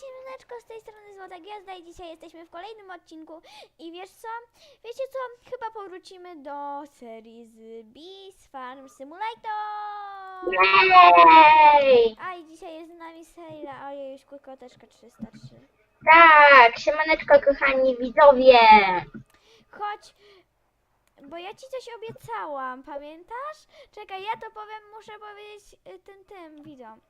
siemaneczko, z tej strony Złota Gwiazda i dzisiaj jesteśmy w kolejnym odcinku i wiesz co? Wiecie co? Chyba powrócimy do serii z Bees Farm Simulator! Jej! A i dzisiaj jest z nami Sejla, ojej, już koteczka 303. Tak, siemaneczko kochani widzowie. Chodź, bo ja ci coś obiecałam, pamiętasz? Czekaj, ja to powiem, muszę powiedzieć y, tym, tym widzom.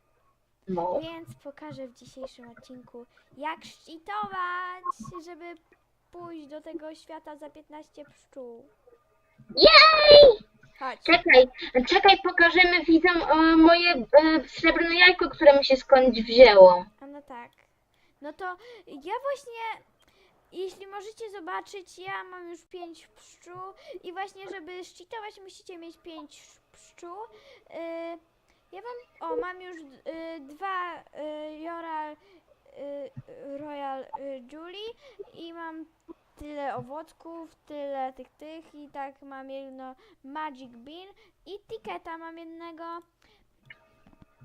No. Więc pokażę w dzisiejszym odcinku, jak szczytować, żeby pójść do tego świata za 15 pszczół. Jej! Chodź. Czekaj, czekaj, pokażemy widzom e, moje e, srebrne jajko, które mi się skądś wzięło. A no tak. No to ja właśnie, jeśli możecie zobaczyć, ja mam już 5 pszczół i właśnie, żeby szczytować, musicie mieć 5 pszczół. Y, ja mam, o, mam już y, dwa y, Royal, y, Royal y, Julie i mam tyle owocków, tyle tych tych i tak mam jedno Magic Bean i Ticketa mam jednego.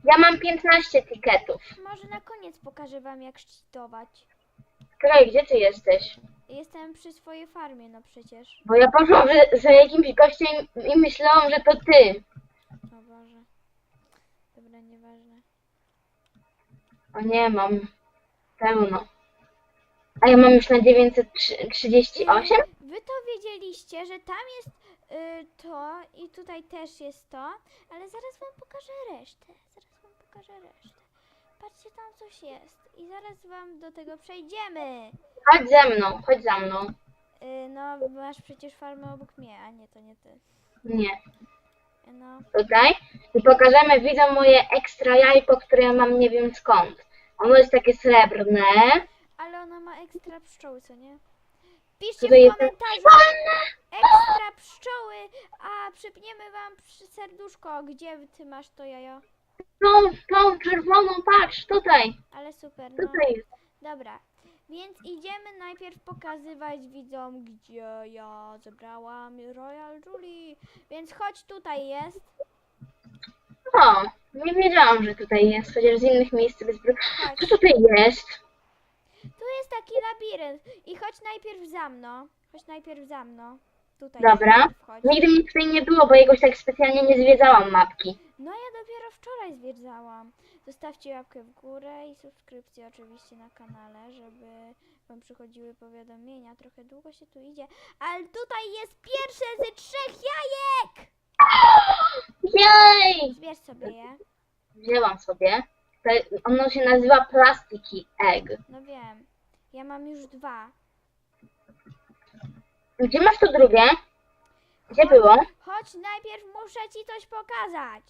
Ja mam 15 tiketów. Może na koniec pokażę wam jak szczytować. Czekaj, gdzie ty jesteś? Jestem przy swojej farmie, no przecież. Bo ja poszłam że, za jakimś gościem i myślałam, że to ty. O Boże. Dobra, nieważne. O nie, mam pełno. A ja mam już na 938? Wy to wiedzieliście, że tam jest y, to i tutaj też jest to, ale zaraz wam pokażę resztę. Zaraz wam pokażę resztę. Patrzcie, tam coś jest i zaraz wam do tego przejdziemy. Chodź ze mną, chodź za mną. Y, no, masz przecież farmę obok mnie, a nie, to nie ty. Nie. No, tutaj i pokażemy widzom moje ekstra jajko, które ja mam nie wiem skąd. Ono jest takie srebrne. ale ona ma ekstra pszczoły, co nie? Piszcie Tutaj w jest komentarzu ekstra pszczoły, a przypniemy wam przy serduszko, gdzie ty masz to jajo. Tą, tą czerwoną, patrz, tutaj, Ale super, no. tutaj jest. Dobra, więc idziemy najpierw pokazywać widzom, gdzie ja zebrałam Royal Julie. Więc chodź, tutaj jest. O, nie wiedziałam, że tutaj jest, chociaż z innych miejsc bez Chodź. Co tutaj jest? Tu jest taki labirynt. I chodź najpierw za mną. Chodź najpierw za mną. Tutaj. Dobra. Nigdy mnie tutaj nie było, bo jakoś tak specjalnie nie zwiedzałam mapki. No ja dopiero wczoraj zwiedzałam. Zostawcie łapkę w górę i subskrypcję oczywiście na kanale, żeby wam przychodziły powiadomienia. Trochę długo się tu idzie, ale tutaj jest pierwsze ze trzech jajek! Jej! Zbierz sobie je. Wzięłam sobie. To, ono się nazywa plastiki egg. No wiem. Ja mam już dwa. Gdzie masz to drugie? Gdzie było? Chodź, najpierw muszę ci coś pokazać.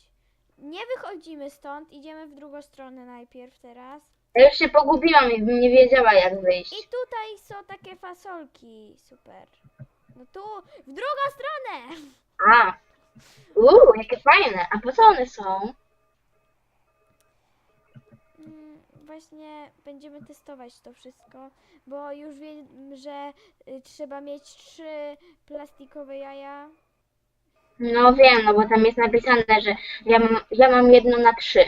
Nie wychodzimy stąd, idziemy w drugą stronę najpierw teraz. Ja już się pogubiłam i bym nie wiedziała jak wyjść. I tutaj są takie fasolki. Super. No tu, w drugą stronę! A. Uuu, jakie fajne. A po co one są? Właśnie będziemy testować to wszystko, bo już wiem, że y, trzeba mieć trzy plastikowe jaja. No wiem, no bo tam jest napisane, że ja mam, ja mam jedno na trzy.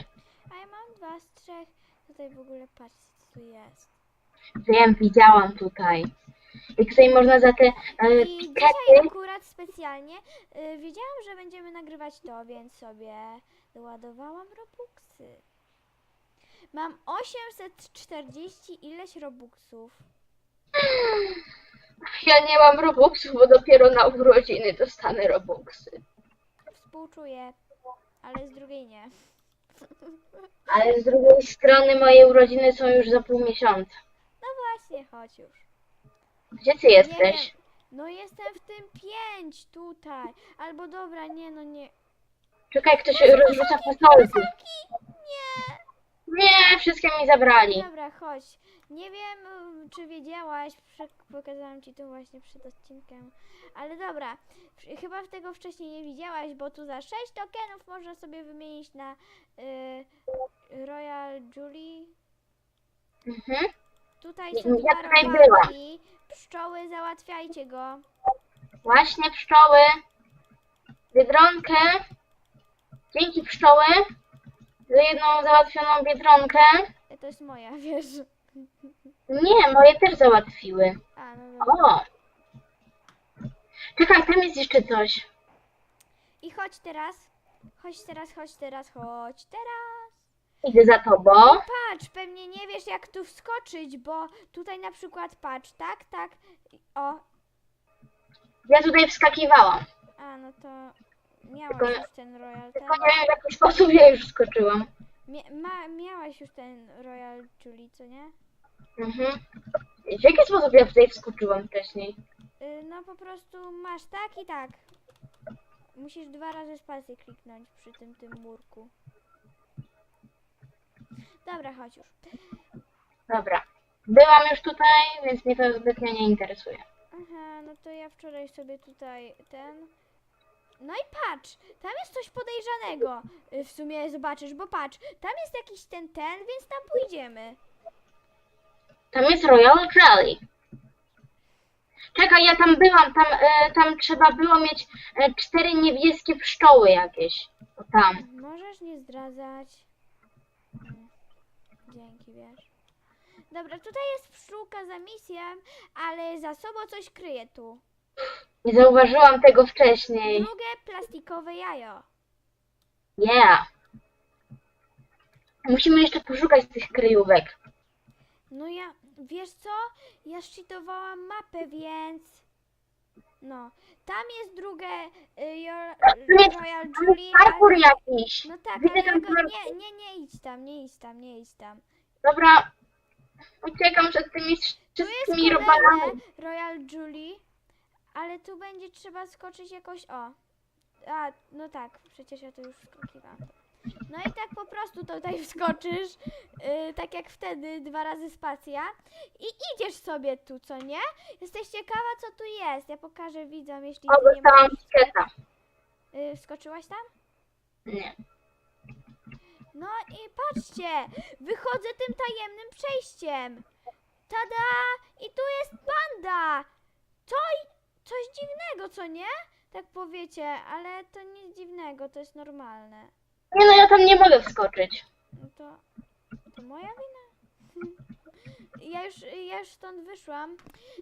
A ja mam dwa z trzech. Tutaj w ogóle patrzcie, co tu jest. Wiem, widziałam tutaj. I tutaj można za te e, I dzisiaj pikety... akurat specjalnie y, wiedziałam, że będziemy nagrywać to, więc sobie doładowałam robuxy. Mam 840 ileś robuxów. Ja nie mam Robuxów, bo dopiero na urodziny dostanę Robuxy. Współczuję, ale z drugiej nie. Ale z drugiej strony moje urodziny są już za pół miesiąca. No właśnie, chodź już. Gdzie ty jesteś? No jestem w tym 5 tutaj. Albo dobra, nie no nie. Czekaj, ktoś rozrzuca fasolki. Nie! Nie, wszystkie mi zabrali. Dobra, chodź. Nie wiem, y, czy wiedziałaś, pokazałam ci to właśnie przed odcinkiem. Ale dobra, Ch- chyba tego wcześniej nie widziałaś, bo tu za 6 tokenów można sobie wymienić na y, Royal Julie. Mhm. Tutaj są ja dwa tutaj robaki. Pszczoły, załatwiajcie go. Właśnie pszczoły. Biedronkę. Dzięki pszczoły. Jedną załatwioną biedronkę. E, To jest moja, wiesz. Nie, moje też załatwiły. A, no dobra. O! Czekaj, tam jest jeszcze coś. I chodź teraz. Chodź teraz, chodź teraz, chodź teraz. Idę za tobą. Patrz, pewnie nie wiesz jak tu wskoczyć, bo tutaj na przykład patrz, tak, tak. O, Ja tutaj wskakiwałam. a no to miałaś Tylko- już ten Royal ten. Tylko nie wiem w jaki sposób ja już skoczyłam. Mia, ma, miałaś już ten Royal Julie, co nie? Mhm. W jaki sposób ja tutaj wskoczyłam wcześniej? Y, no po prostu masz tak i tak. Musisz dwa razy spację kliknąć przy tym tym murku. Dobra, chodź już. Dobra. Byłam już tutaj, więc mnie to zbytnio nie interesuje. Aha, no to ja wczoraj sobie tutaj ten. No i patrz, tam jest coś podejrzanego. Y, W sumie zobaczysz, bo patrz, tam jest jakiś ten ten, więc tam pójdziemy. Tam jest Royal Jelly. Czekaj, ja tam byłam, tam, e, tam trzeba było mieć e, cztery niebieskie pszczoły jakieś. O tam. Możesz nie zdradzać. Mm, Dzięki, wiesz. Dobra, tutaj jest pszczółka za misję, ale za sobą coś kryje tu. Nie zauważyłam tego wcześniej. Drugie plastikowe jajo. Yeah. Musimy jeszcze poszukać tych kryjówek. No ja, wiesz co? Ja szczytowałam mapę, więc... No, tam jest drugie y, jest- Royal Tam Julie, jest parkour ale... jakiś. No tak, Widzę ale tam parkour. nie, nie, nie idź tam, nie idź tam, nie idź tam. Dobra. Uciekam przed tymi Tu jest wszystkimi kolejne robalami. Royal Julie, ale tu będzie trzeba skoczyć jakoś, o. A, no tak, przecież ja to już wskakiwałam. No i tak po prostu tutaj wskoczysz, yy, tak jak wtedy, dwa razy spacja i idziesz sobie tu, co nie? Jesteś ciekawa, co tu jest. Ja pokażę widzom, jeśli O, ty nie dostałam możesz. sketa. Yy, wskoczyłaś tam? Nie. No i patrzcie, wychodzę tym tajemnym przejściem. Tada! I tu jest panda! Co? Coś dziwnego, co nie? Tak powiecie, ale to nic dziwnego, to jest normalne. Nie no, ja tam nie mogę wskoczyć. No to, to moja wina? Ja już, ja już stąd wyszłam.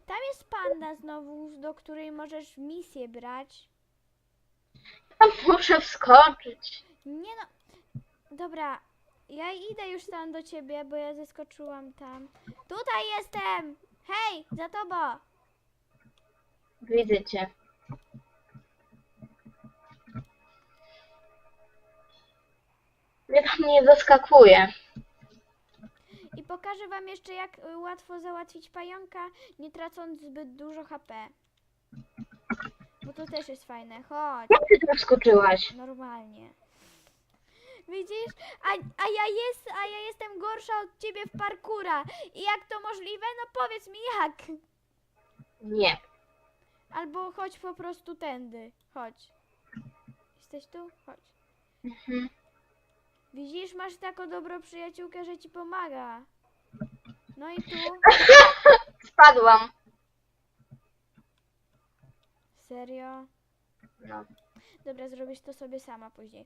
Tam jest panda znowu, do której możesz misję brać. Tam muszę wskoczyć. Nie no. Dobra, ja idę już tam do ciebie, bo ja zeskoczyłam tam. Tutaj jestem! Hej, za tobą! Widzę cię. Ja tam nie doskakuję. I pokażę wam jeszcze, jak łatwo załatwić pająka, nie tracąc zbyt dużo HP. Bo to też jest fajne. Chodź, Jak ty tam wskoczyłaś? normalnie. Widzisz? A, a, ja jest, a ja jestem gorsza od ciebie w parkura. I jak to możliwe? No powiedz mi jak. Nie. Albo chodź po prostu tędy. Chodź. Jesteś tu? Chodź. Mhm. Widzisz, masz taką dobrą przyjaciółkę, że ci pomaga. No i tu. Spadłam. Serio? No. Dobra, zrobisz to sobie sama później.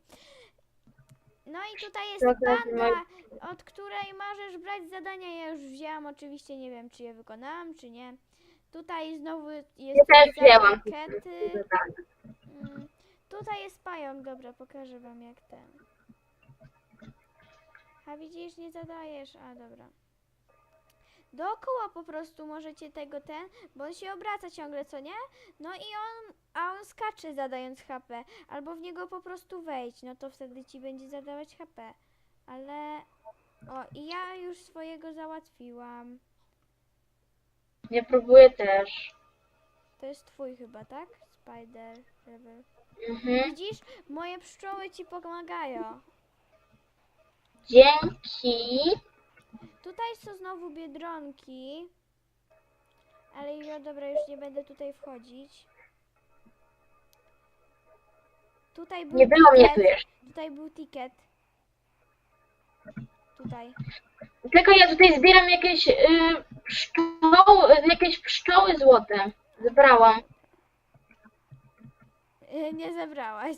No i tutaj jest Dobra, panda, od której możesz brać zadania. Ja już wzięłam, oczywiście nie wiem, czy je wykonałam, czy nie. Tutaj znowu jest Ja też wzięłam. Mm, Tutaj jest pająk, dobra, pokażę wam jak ten. A widzisz, nie zadajesz, a dobra. Dookoła po prostu możecie tego ten, bo on się obraca ciągle, co nie? No i on, a on skacze zadając HP, albo w niego po prostu wejść, no to wtedy ci będzie zadawać HP. Ale, o i ja już swojego załatwiłam. Ja próbuję też. To jest twój chyba, tak? Spider Rebel. Mhm. Widzisz, moje pszczoły ci pomagają. Dzięki. Tutaj są znowu biedronki. Ale ja dobra, już nie będę tutaj wchodzić. Tutaj był Nie było mnie ticket. tu jeszcze. Tutaj był ticket. Tutaj. Czekaj, ja tutaj zbieram jakieś y, pszczoły, jakieś pszczoły złote. Zebrałam. Y, Nie zebrałaś.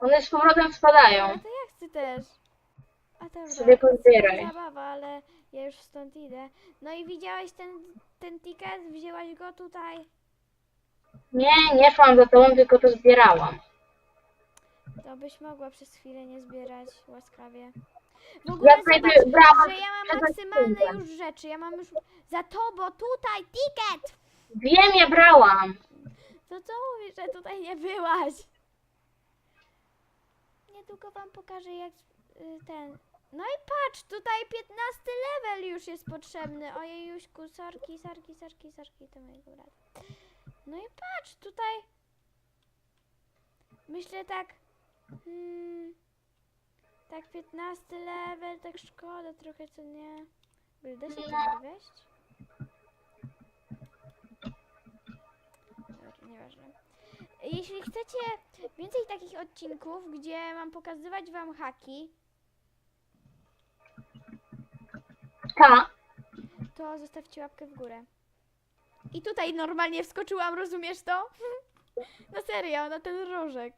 One z powrotem spadają. Ale to ja chcę też. A dobra. Sobie pozbieraj. Zabawa, ale Ja już stąd idę. No i widziałeś ten, ten ticket? Wzięłaś go tutaj? Nie, nie szłam za tobą, tylko to zbierałam. To byś mogła przez chwilę nie zbierać łaskawie. W ogóle Ja zobacz, najpierw brałam że ja mam przed maksymalne odcinkiem. już rzeczy. Ja mam już za tobą tutaj ticket! Wiem, ja brałam. To co mówisz, że tutaj nie byłaś? Niedługo wam pokażę jak y, ten. No i patrz, tutaj 15 level już jest potrzebny. Ojejuśku, sorki, sorki, sorki, sorki, to mojego brata. No i patrz, tutaj. Myślę tak. Hmm, tak 15 level, tak szkoda trochę, co nie. By da się tam wejść? Dobra, nieważne. Jeśli chcecie więcej takich odcinków, gdzie mam pokazywać wam haki, Ta. to zostawcie łapkę w górę. I tutaj normalnie wskoczyłam, rozumiesz to? Na serio, na ten rożek.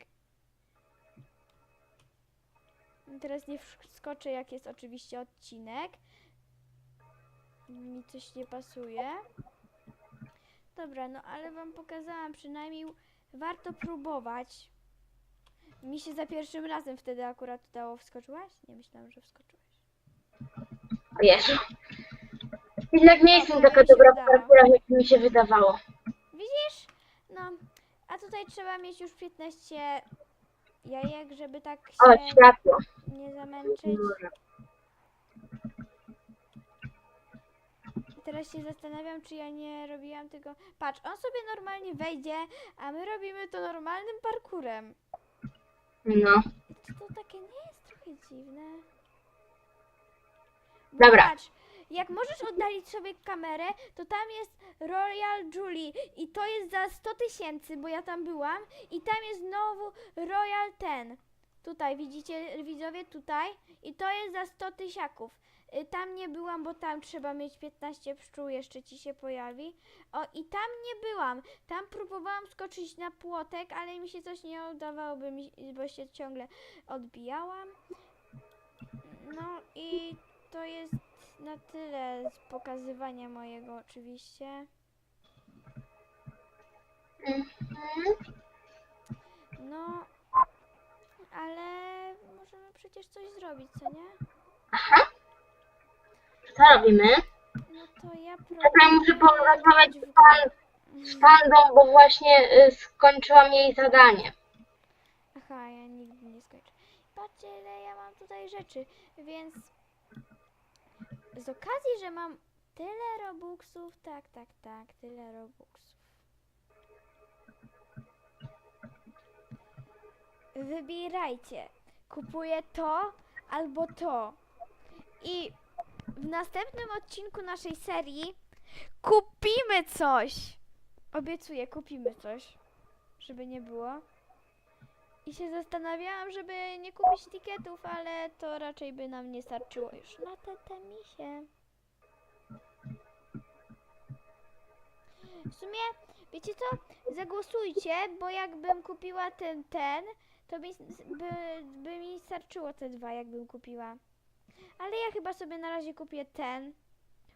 Teraz nie wskoczę, jak jest oczywiście odcinek. Mi coś nie pasuje. Dobra, no ale wam pokazałam, przynajmniej warto próbować. Mi się za pierwszym razem wtedy akurat udało. Wskoczyłaś? Nie myślałam, że wskoczyłaś. O Jezu. Jednak nie jestem taka mi się dobra w udało. parkurach, jak mi się wydawało. Widzisz? No, a tutaj trzeba mieć już 15 jajek, żeby tak O, się światło. nie zamęczyć. Teraz się zastanawiam, czy ja nie robiłam tego. Patrz, on sobie normalnie wejdzie, a my robimy to normalnym parkurem. No. Czy to takie nie jest trochę dziwne? Bo Dobra. Patrz, jak możesz oddalić sobie kamerę, to tam jest Royal Julie i to jest za 100 tysięcy, bo ja tam byłam i tam jest znowu Royal ten. Tutaj, widzicie widzowie, tutaj i to jest za 100 tysiaków. Y, Tam nie byłam, bo tam trzeba mieć 15 pszczół, jeszcze ci się pojawi. O, i tam nie byłam. Tam próbowałam skoczyć na płotek, ale mi się coś nie udawało, by mi, bo się ciągle odbijałam. No i to jest na tyle z pokazywania mojego oczywiście. Mhm. No, ale możemy przecież coś zrobić, co nie? Aha. Co robimy? No to ja Czekaj, muszę porozmawiać w z, pan, z pandą, bo właśnie y, skończyłam jej zadanie. Aha, ja nigdy nie skończę. Patrzcie, ile ja mam tutaj rzeczy, więc z okazji, że mam tyle robuxów, tak, tak, tak, tyle robuxów. Wybierajcie. Kupuję to albo to. I w następnym odcinku naszej serii kupimy coś. Obiecuję, kupimy coś. Żeby nie było. I się zastanawiałam, żeby nie kupić tiketów, ale to raczej by nam nie starczyło już na te temisie. W sumie, wiecie co? Zagłosujcie, bo jakbym kupiła ten, ten, to by, by, by mi starczyło te dwa, jakbym kupiła. Ale ja chyba sobie na razie kupię ten.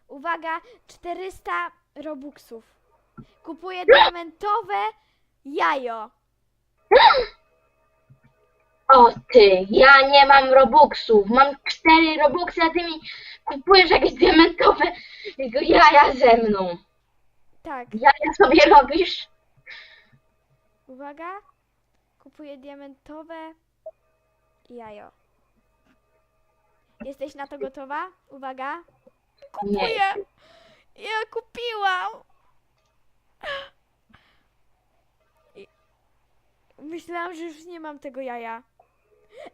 Uwaga, 400 robuxów. Kupuję diamentowe jajo. O ty, ja nie mam robuxów. Mam cztery robuxy, a ty mi kupujesz jakieś diamentowe jaja ze mną. Tak. Jaja sobie robisz? Uwaga. Kupuję diamentowe jajo. Jesteś na to gotowa? Uwaga. Nie. Kupuję. Ja kupiłam. I- Myślałam, że już nie mam tego jaja.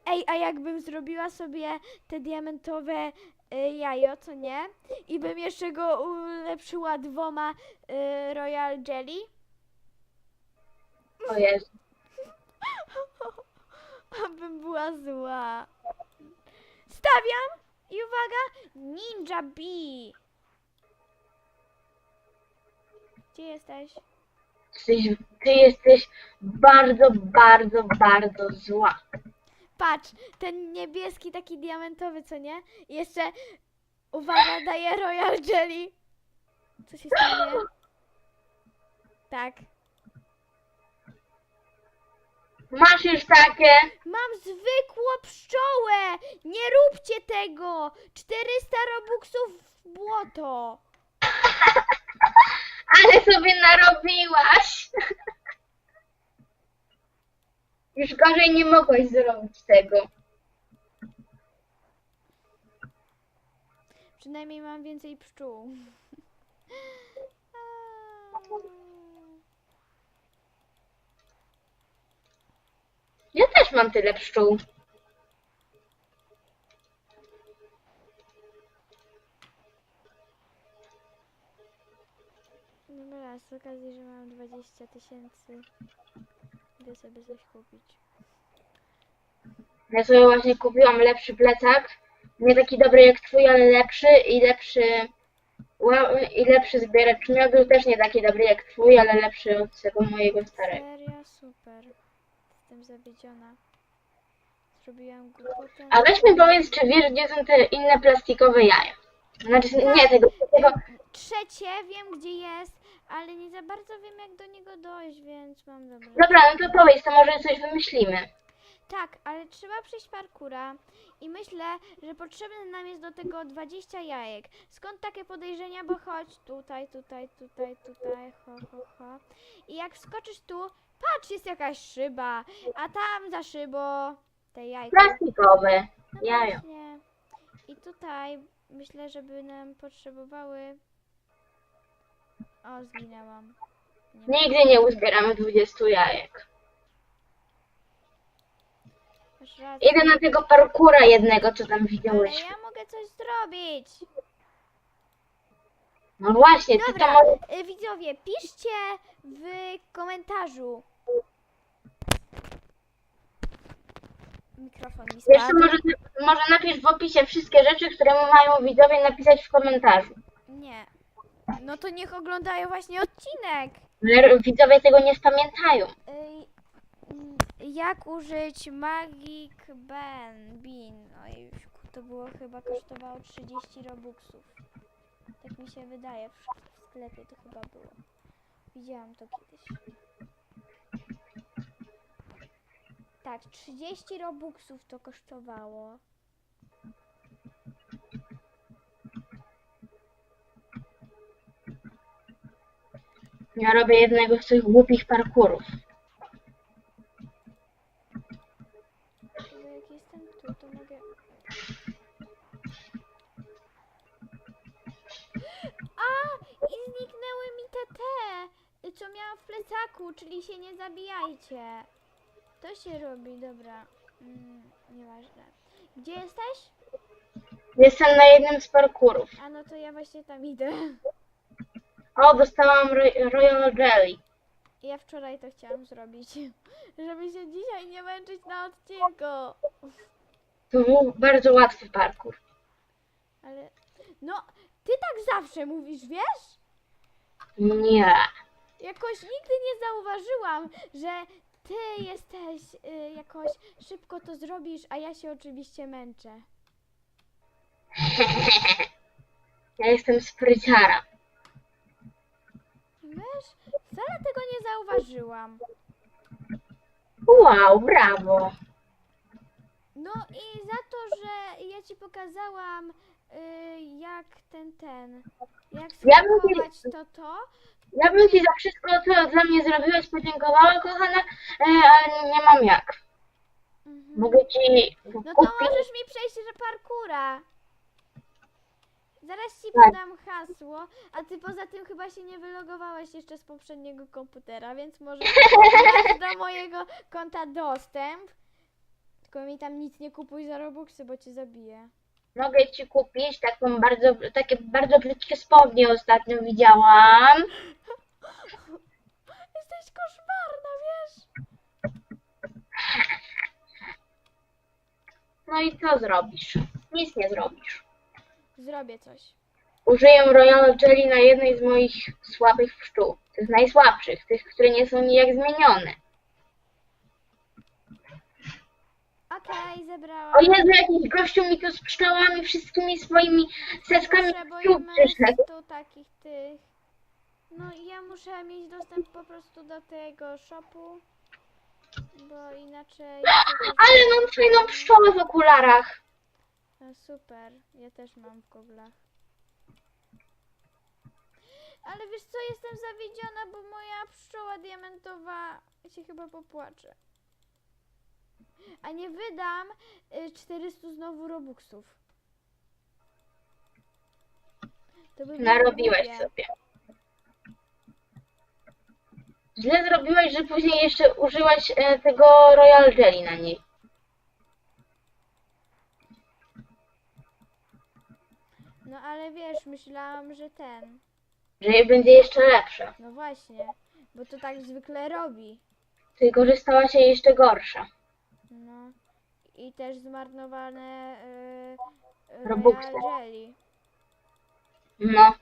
Ej, a jakbym zrobiła sobie te diamentowe y, jajo, co nie? I bym jeszcze go ulepszyła dwoma y, Royal Jelly? O Jezu. Abym była zła. Stawiam i uwaga, Ninja Bee. Gdzie jesteś? Jesteś, ty jesteś bardzo, bardzo, bardzo zła. Patrz, ten niebieski taki diamentowy, co nie? I jeszcze Uwaga, daję Royal Jelly. Co się stanie? Tak. Masz już takie? Mam zwykłą pszczołę! Nie róbcie tego! 400 robuxów w błoto! Ale sobie narobiłaś. Już gorzej nie mogłaś zrobić tego. Przynajmniej mam więcej pszczół. Ja też mam tyle pszczół. Dobra, z okazji, że mam 20 tysięcy, idę sobie coś kupić. Ja sobie właśnie kupiłam lepszy plecak. Nie taki dobry jak twój, ale lepszy i lepszy i lepszy zbieracz miodu. Też nie taki dobry jak twój, ale lepszy od tego mojego starego. Super. Jestem zawiedziona. Zrobiłam głupotę. A weź mi powiedz, czy wiesz, gdzie są te inne plastikowe jaja? Znaczy, nie tego, Trzecie wiem gdzie jest, ale nie za bardzo wiem jak do niego dojść, więc mam dobre. Dobra, no to powiedz, to może coś wymyślimy. Tak, ale trzeba przejść parkura i myślę, że potrzebne nam jest do tego 20 jajek. Skąd takie podejrzenia? Bo chodź tutaj, tutaj, tutaj, tutaj, ho, ho, ho. I jak wskoczysz tu, patrz, jest jakaś szyba, a tam za szybą te jajka. Plastikowe No jajo. właśnie. I tutaj myślę, żeby nam potrzebowały... O, zginęłam. Nie Nigdy nie uzbieramy 20 jajek. masz rację. Idę na tego parkura jednego, co tam Ale ja mogę coś zrobić. No właśnie, ty to Dobra, y, widzowie, piszcie w komentarzu. Mikrofon mi spadł. może, może napisz w opisie wszystkie rzeczy, które mają widzowie napisać w komentarzu. Nie. No to niech oglądają właśnie odcinek. Ale widzowie tego nie spamiętają. Ej, mm, jak użyć Magic Ben Bin? Oj, to było chyba kosztowało 30 robuxów. Tak mi się wydaje, w, w sklepie to chyba było. Widziałam to kiedyś. Tak, 30 robuxów to kosztowało. Ja robię jednego z tych głupich parkurów. Jak jestem tu, to mogę... A! I zniknęły mi te te, co miałam w plecaku, czyli się nie zabijajcie. To się robi, dobra. Mm, nieważne. Gdzie jesteś? Jestem na jednym z parkurów. A no to ja właśnie tam idę. O, dostałam ro- Royal Jelly. Ja wczoraj to chciałam zrobić, żeby się dzisiaj nie męczyć na odcinku. To był bardzo łatwy parkur. Ale, no, ty tak zawsze mówisz, wiesz? Nie. Jakoś nigdy nie zauważyłam, że ty jesteś y, jakoś szybko to zrobisz, a ja się oczywiście męczę. Ja jestem spryciara. Wiesz, wcale tego nie zauważyłam. Wow, brawo. No i za to, że ja ci pokazałam y, jak ten, ten, jak Ja bym nie- skakować to to, Ja bym ci za wszystko, co dla mnie zrobiłaś, podziękowała, kochana, e, ale nie mam jak. mhm. Mogę ci no to kupić. możesz mi przejść że parkura. Zaraz ci Tak. podam hasło, a ty poza tym chyba się nie wylogowałeś jeszcze z poprzedniego komputera, więc możesz mieć do mojego konta dostęp. Tylko mi tam nic nie kupuj za Robuxy, bo cię zabiję. Mogę ci kupić taką bardzo, takie bardzo brzydkie spodnie ostatnio widziałam. Jesteś koszmarna, wiesz? No i co zrobisz? Nic nie zrobisz. Zrobię coś. Użyję Royal Jelly na jednej z moich słabych pszczół. Tych najsłabszych, tych, które nie są nijak zmienione. Okej, zebrałam. O Jezu, jakiś gościu mi tu z pszczołami, wszystkimi swoimi seskami Potrzebujemy tu przyszedł. tu takich tych. No i ja muszę mieć dostęp po prostu do tego shopu, bo inaczej... Ale mam fajną pszczołę w okularach. No super, ja też mam w goglach. Ale wiesz co, jestem zawiedziona, bo moja pszczoła diamentowa się chyba popłacze. A nie wydam y, 400 znowu robuxów. To by było Narobiłeś głupie. sobie. Źle zrobiłeś, że później jeszcze użyłaś e, tego Royal Jelly na niej. No ale wiesz, myślałam, że ten. Że jej będzie jeszcze lepsze. No właśnie, bo to tak zwykle robi. Tylko, że stała się jeszcze gorsza. No. I też zmarnowane yy, Robuxy. Royal Jelly. No.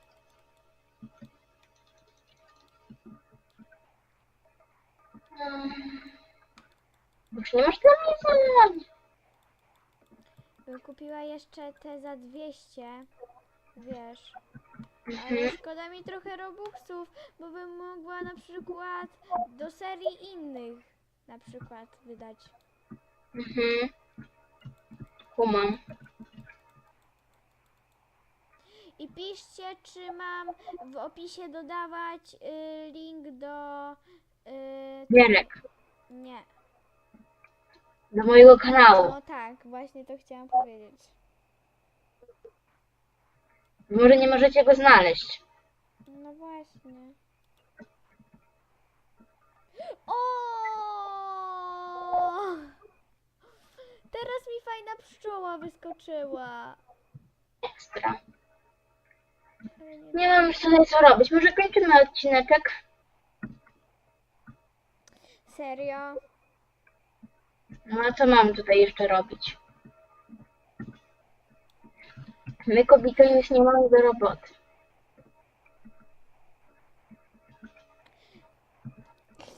Mm. Już nie masz dla mnie zamiaru. Bym kupiła jeszcze te za 200, wiesz. Mhm. Ale szkoda mi trochę robuxów, bo bym mogła na przykład do serii innych na przykład wydać. Mhm. Kumam. I piszcie, czy mam w opisie dodawać y, link do... Y, Gierek. nie. Do mojego kanału. No tak, właśnie to chciałam powiedzieć. Może nie możecie go znaleźć. No właśnie. O! Teraz mi fajna pszczoła wyskoczyła. Ekstra. Nie- Nie mam już tutaj co robić. Może kończymy odcineczek. Serio? No a co mam tutaj jeszcze robić? My kobiety już nie mamy do roboty.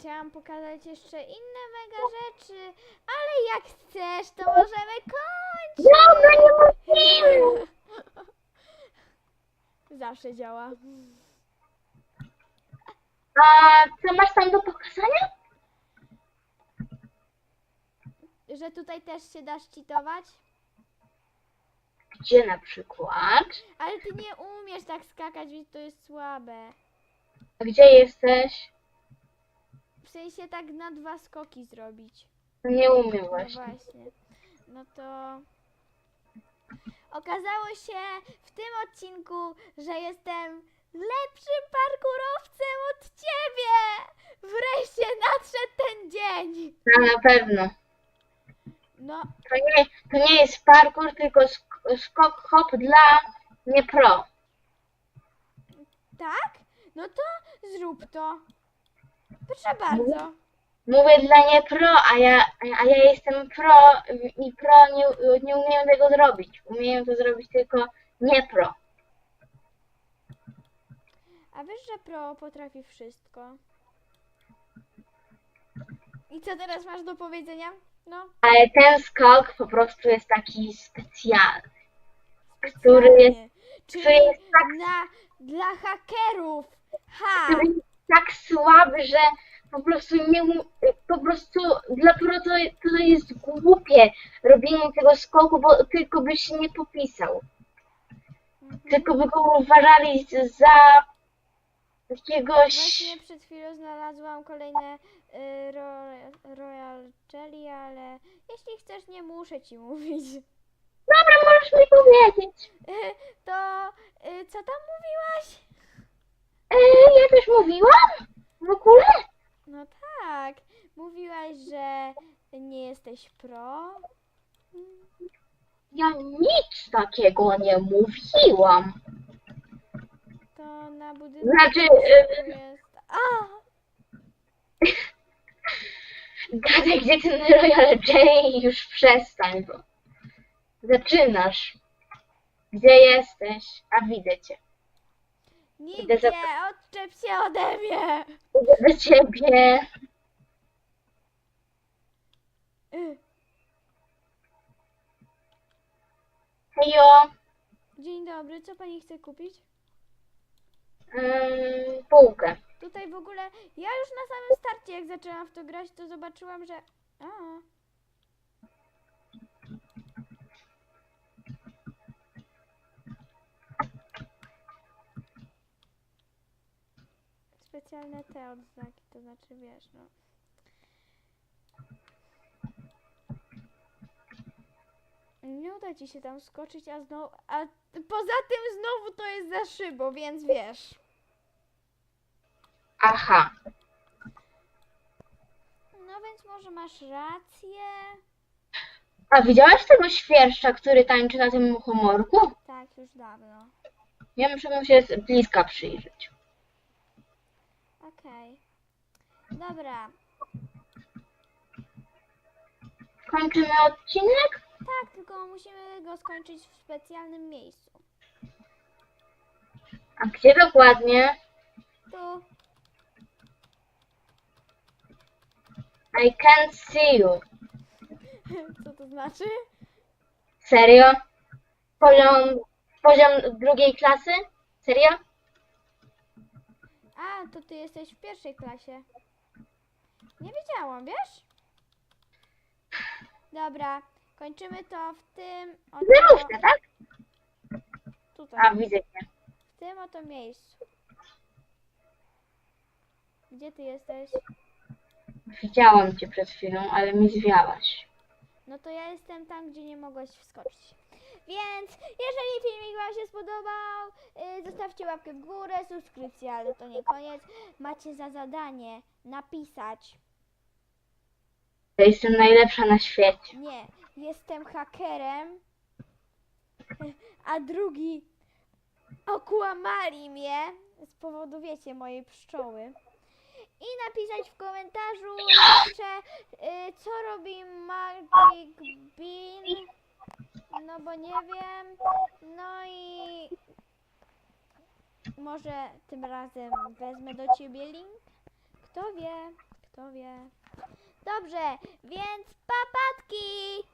Chciałam pokazać jeszcze inne mega rzeczy, ale jak chcesz, to możemy kończyć. Dobra, nie musimy! Zawsze działa. A co masz tam do pokazania? Że tutaj też się dasz cheatować? Gdzie na przykład? Ale ty nie umiesz tak skakać, więc to jest słabe. A gdzie jesteś? Sensie tak na dwa skoki zrobić. Nie umiem No właśnie. właśnie. No to okazało się w tym odcinku, że jestem lepszym parkurowcem od ciebie! Wreszcie nadszedł ten dzień! No na pewno. No, To nie, to nie jest parkour, tylko sk- skok hop dla nie pro. tak? No to zrób to. Proszę bardzo. Mówię dla nie pro, a ja, a ja jestem pro i pro nie, nie umiem tego zrobić. Umiem to zrobić tylko nie pro. A wiesz, że pro potrafi wszystko. I co teraz masz do powiedzenia? No, Ale ten skok po prostu jest taki specjalny. Który jest-. Czyli który jest tak- na, dla hakerów. Ha! Tak słaby, że po prostu nie um- po prostu dla pro to, to jest głupie robienie tego skoku, bo tylko byś się nie popisał. Tylko by go uważali za jakiegoś... Właśnie przed chwilą znalazłam kolejne y, ro, Royal Jelly, ale jeśli chcesz, nie muszę ci mówić. Dobra, możesz mi powiedzieć. To y, co tam mówiłaś? E, ja też mówiłam? W ogóle? No tak, mówiłaś, że nie jesteś pro. Ja nic takiego nie mówiłam. To na budynku Znaczy, e, jest. A! gadaj, gdzie ten Royal Jelly już przestań, bo zaczynasz. Gdzie jesteś? A widzę cię. Nigdzie, za- odczep się ode mnie! Idę do ciebie. Y, Hejo. Dzień dobry, co pani chce kupić? Mm, półkę. Tutaj w ogóle, ja już na samym starcie jak zaczęłam w to grać, to zobaczyłam, że... A, Specjalne te odznaki, to znaczy wiesz, no. Nie uda ci się tam skoczyć, a znowu. A poza tym znowu to jest za szybą, więc wiesz. Aha. No więc może masz rację. A widziałaś tego świerszcza, który tańczy na tym humorku? Tak, już dawno. Ja muszę mu się z bliska przyjrzeć. Okej. Dobra. Kończymy odcinek? Tak, tylko musimy go skończyć w specjalnym miejscu. A gdzie dokładnie? Tu. I can't see you. Co to znaczy? Serio? Poziom, poziom drugiej klasy? Serio? A, to ty jesteś w pierwszej klasie. Nie wiedziałam, wiesz? Dobra, kończymy to w tym oto, Zerówka, tak? A, tutaj, widzę cię. w tym oto miejscu. Gdzie ty jesteś? Widziałam cię przed chwilą, ale mi zwiałaś. No to ja jestem tam, gdzie nie mogłaś wskoczyć. Więc jeżeli filmik Wam się spodobał, yy, zostawcie łapkę w górę, subskrypcję, ale to nie koniec. Macie za zadanie napisać, Ja jestem najlepsza na świecie. nie, jestem hakerem, a drugi okłamali mnie z powodu, wiecie, mojej pszczoły. I napisać w komentarzu jeszcze, y, co robi Magic Bean. No bo nie wiem. No i może tym razem wezmę do ciebie link. Kto wie, kto wie. Dobrze, więc papatki!